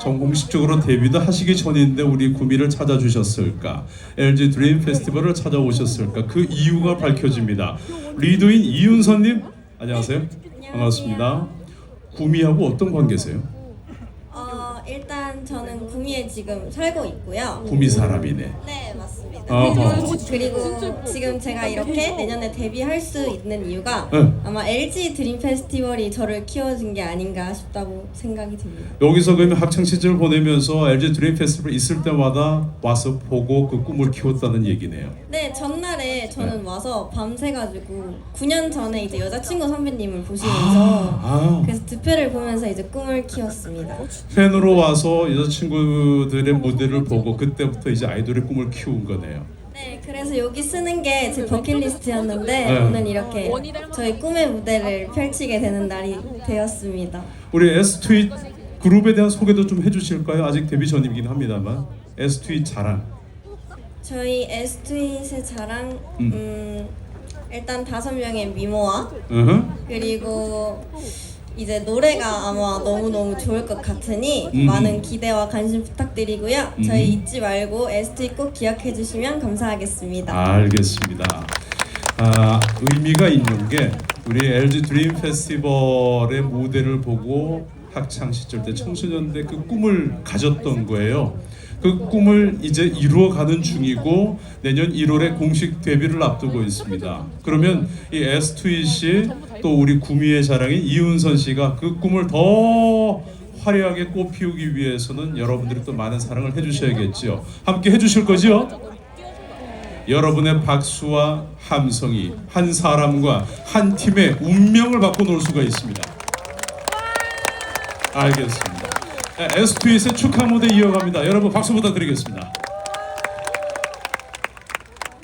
전 공식적으로 데뷔도 하시기 전인데 우리 구미를 찾아주셨을까? LG 드림 페스티벌을 찾아오셨을까? 그 이유가 밝혀집니다. 리더인 이윤선님 안녕하세요. 반갑습니다. 구미하고 어떤 관계세요? 어, 일단 저는 구미에 지금 살고 있고요. 구미 사람이네. 네. 어허. 그리고 지금 제가 이렇게 내년에 데뷔할 수 있는 이유가 네. 아마 LG 드림 페스티벌이 저를 키워준 게 아닌가 싶다고 생각이 듭니다. 여기서 그러면 학창 시절 보내면서 LG 드림 페스티벌 있을 때마다 와서 보고 그 꿈을 키웠다는 얘기네요. 네, 전날에 저는 와서 밤새가지고 9년 전에 이제 여자친구 선배님을 보시면서 아. 그래서 득표를 보면서 이제 꿈을 키웠습니다. 팬으로 와서 여자친구들의 무대를 보고 그때부터 이제 아이돌의 꿈을 키운 거네요. 네, 그래서 여기 쓰는 게 제 버킷리스트였는데 네. 오늘 이렇게 저희 꿈의 무대를 펼치게 되는 날이 되었습니다. 우리 S2 그룹에 대한 소개도 좀 해주실까요? 아직 데뷔 전이긴 합니다만 S2 자랑. 저희 에스트윗의 자랑 음. 음, 일단 다섯 명의 미모와 으흠. 그리고 이제 노래가 아마 너무 너무 좋을 것 같으니 음. 많은 기대와 관심 부탁드리고요. 음. 저희 잊지 말고 에스트윗 꼭 기억해 주시면 감사하겠습니다. 알겠습니다. 아, 의미가 있는 게 우리 LG 드림 페스티벌의 무대를 보고 학창 시절 때 청소년 때 그 꿈을 가졌던 거예요. 그 꿈을 이제 이루어가는 중이고 내년 1월에 공식 데뷔를 앞두고 있습니다. 그러면 이 S2E 씨 또 우리 구미의 자랑인 이윤선 씨가 그 꿈을 더 화려하게 꽃피우기 위해서는 여러분들이 또 많은 사랑을 해주셔야겠지요. 함께 해주실 거지요? 여러분의 박수와 함성이 한 사람과 한 팀의 운명을 바꿔놓을 수가 있습니다. 알겠습니다. S2의 축하 무대 이어갑니다. 여러분 박수 부탁드리겠습니다.